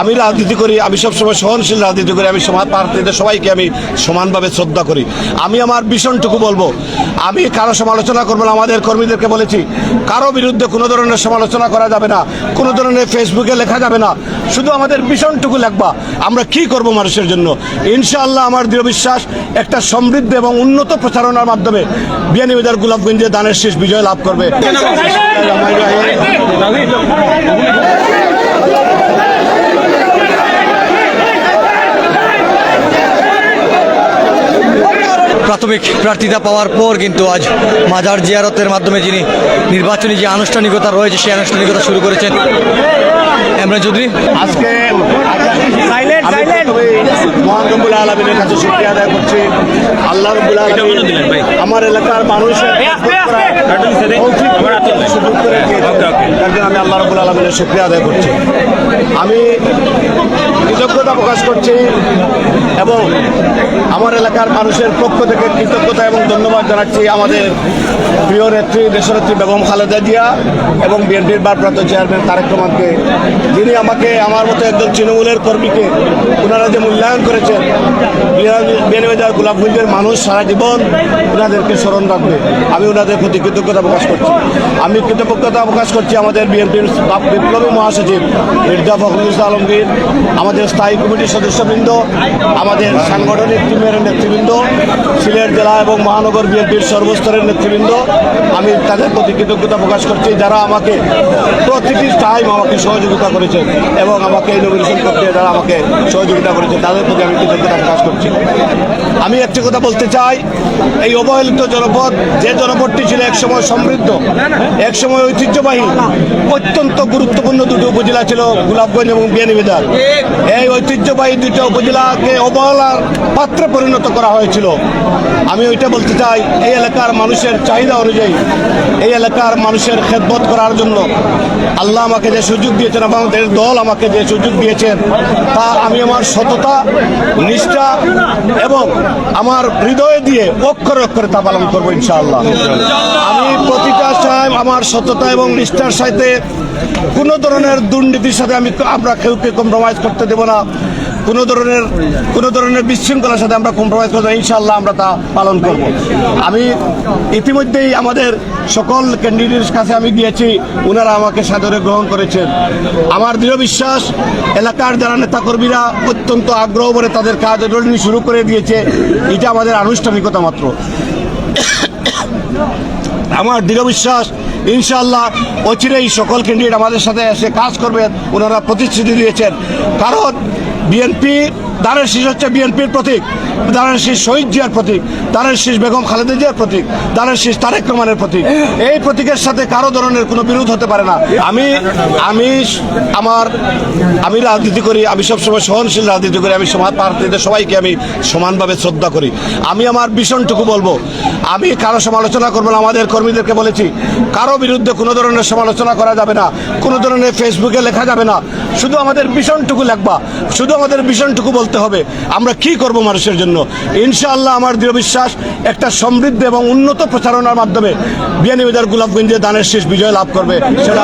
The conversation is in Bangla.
আমি রাজনীতি করি আমি সবসময় সহনশীল রাজনীতি করি আমি সমাজ প্রার্থীদের সবাইকে আমি সমানভাবে শ্রদ্ধা করি। আমি আমার ভীষণটুকু বলব আমি কারও সমালোচনা করব না আমাদের কর্মীদেরকে বলেছি কারও বিরুদ্ধে কোনো ধরনের সমালোচনা করা যাবে না কোনো ধরনের ফেসবুকে লেখা যাবে না শুধু আমাদের ভীষণটুকু লেখবা আমরা কি করব মানুষের জন্য? ইনশাআল্লাহ আমার দৃঢ় বিশ্বাস একটা সমৃদ্ধ এবং উন্নত প্রচারণার মাধ্যমে বিয়ানীবাজার গোলাপগঞ্জে দানের শেষ বিজয় লাভ করবে। প্রাথমিক প্রার্থিতা পাওয়ার পর কিন্তু আজ মাজার জিয়ারতের মাধ্যমে যিনি নির্বাচনী যে আনুষ্ঠানিকতা রয়েছে সেই আনুষ্ঠানিকতা শুরু করেছেন। এমরান চৌধুরী। আজকে মহান রব্বুল আলমিনের কাছে শুক্রিয়া আদায় করছি। আল্লাহ রব্বুল আলমিন আমার এলাকার মানুষের সুযোগ করে। তার আমি আল্লাহ রব্বুল আলমিনের শুক্রিয়া আদায় করছি। আমি কৃতজ্ঞতা প্রকাশ করছি এবং আমার এলাকার মানুষের পক্ষ থেকে কৃতজ্ঞতা এবং ধন্যবাদ জানাচ্ছি আমাদের প্রিয় নেত্রী, দেশনেত্রী বেগম খালেদা জিয়া এবং বিএনপির ভারপ্রাপ্ত চেয়ারম্যান তারেক রহমানকে। যিনি আমাকে, আমার মতো একজন তৃণমূলের কর্মীকে ওনারা যে মূল্যায়ন করেছেন বিয়ানীবাজার গোলাপগঞ্জের মানুষ সারা জীবন ওনাদেরকে স্মরণ রাখবে। আমি ওনাদের প্রতি কৃতজ্ঞতা প্রকাশ করছি। আমি কৃতজ্ঞতা প্রকাশ করছি আমাদের বিএনপির বিপ্লবী মহাসচিব মির্জা ফখরুল আলমগীর, আমাদের স্থায়ী কমিটির সদস্যবৃন্দ, আমাদের সাংগঠনিক টিমের নেতৃবৃন্দ, সিলেট জেলা এবং মহানগর বিএনপির সর্বস্তরের নেতৃবৃন্দ, আমি তাদের প্রতি কৃতজ্ঞতা প্রকাশ করছি, যারা আমাকে প্রতিটি টাইম আমাকে সহযোগিতা করেছেন এবং আমাকে এই নমিনেশন প্রক্রিয়া যারা আমাকে সহযোগিতা করেছে, তাদের প্রতি আমি কৃতজ্ঞতা প্রকাশ করছি। আমি একটি কথা বলতে চাই, এই অবহেলিত জনপদ, যে জনপদটি ছিল একসময় সমৃদ্ধ, একসময় ঐতিহ্যবাহী, অত্যন্ত গুরুত্বপূর্ণ দুটো উপজেলা ছিল গোলাপগঞ্জ এবং বিয়ানীবাজার। এই ঐতিহ্যবাহী দুটো উপজেলাকে অবহেলার পাত্রে পরিণত করা হয়েছিল। আমি ওইটা বলতে চাই, এই এলাকার মানুষের চাহিদা অনুযায়ী, এই এলাকার মানুষের খেদমত করার জন্য আল্লাহ আমাকে যে সুযোগ দিয়েছেন আমাদের দল আমাকে যে সুযোগ দিয়েছেন, তা আমি আমার সততা, নিষ্ঠা এবং আমার হৃদয়ে দিয়ে অক্ষরে অক্ষরে তা পালন করব ইনশাআল্লাহ। আমি প্রতিটা টাইম আমার সততা এবং নিষ্ঠার সাথে কোনো ধরনের দুর্নীতির সাথে আমি আমরা কেউকে কম্প্রোমাইজ করতে দেব না। কোনো ধরনের কোনো ধরনের বিশৃঙ্খলার সাথে আমরা কম্প্রোমাইজ করব না, ইনশাআল্লাহ আমরা তা পালন করব। আমি ইতিমধ্যেই আমাদের সকল ক্যান্ডিডেটের কাছে আমি গিয়েছি। ওনারা আমাকে সাদরে গ্রহণ করেছেন। আমার দৃঢ় বিশ্বাস এলাকার যারা নেতাকর্মীরা অত্যন্ত আগ্রহ করে তাদের কাজ শুরু করে দিয়েছে এটা আমাদের আনুষ্ঠানিকতা মাত্র। আমার দৃঢ় বিশ্বাস ইনশাআল্লাহ অচিরেই সকল ক্যান্ডিডেট আমাদের সাথে এসে কাজ করবেন ওনারা প্রতিশ্রুতি দিয়েছেন। কারণ বিএনপি দানের শীষ হচ্ছে বিএনপির প্রতীক, দানের শীষ শহীদ জিয়ার প্রতীক, দানের শীষ বেগম খালেদা জিয়ার প্রতীক, দানের শীষ তারেক রহমানের প্রতীক। এই প্রতীকের সাথে কারও ধরনের কোনো বিরোধ হতে পারে না। আমি আমি আমার, আমি রাজনীতি করি, আমি সবসময় সহনশীল রাজনীতি করি, আমি সমাজ প্রার্থীদের সবাইকে আমি সমানভাবে শ্রদ্ধা করি। আমি আমার ভীষণটুকু বলব, আমি কারও সমালোচনা করব না, আমাদের কর্মীদেরকে বলেছি, কারও বিরুদ্ধে কোনো ধরনের সমালোচনা করা যাবে না, কোনো ধরনের ফেসবুকে লেখা যাবে না, শুধু আমাদের ভীষণটুকু লেখবা, শুধু আমাদের ভীষণটুকু বলতে হবে, আমরা কি করব মানুষের জন্য? ইনশাআল্লাহ আমার দৃঢ় বিশ্বাস, একটা সমৃদ্ধ এবং উন্নত প্রচারণার মাধ্যমে বিয়ানীবাজার গোলাপগঞ্জে দানের শেষ বিজয় লাভ করবে। সেটা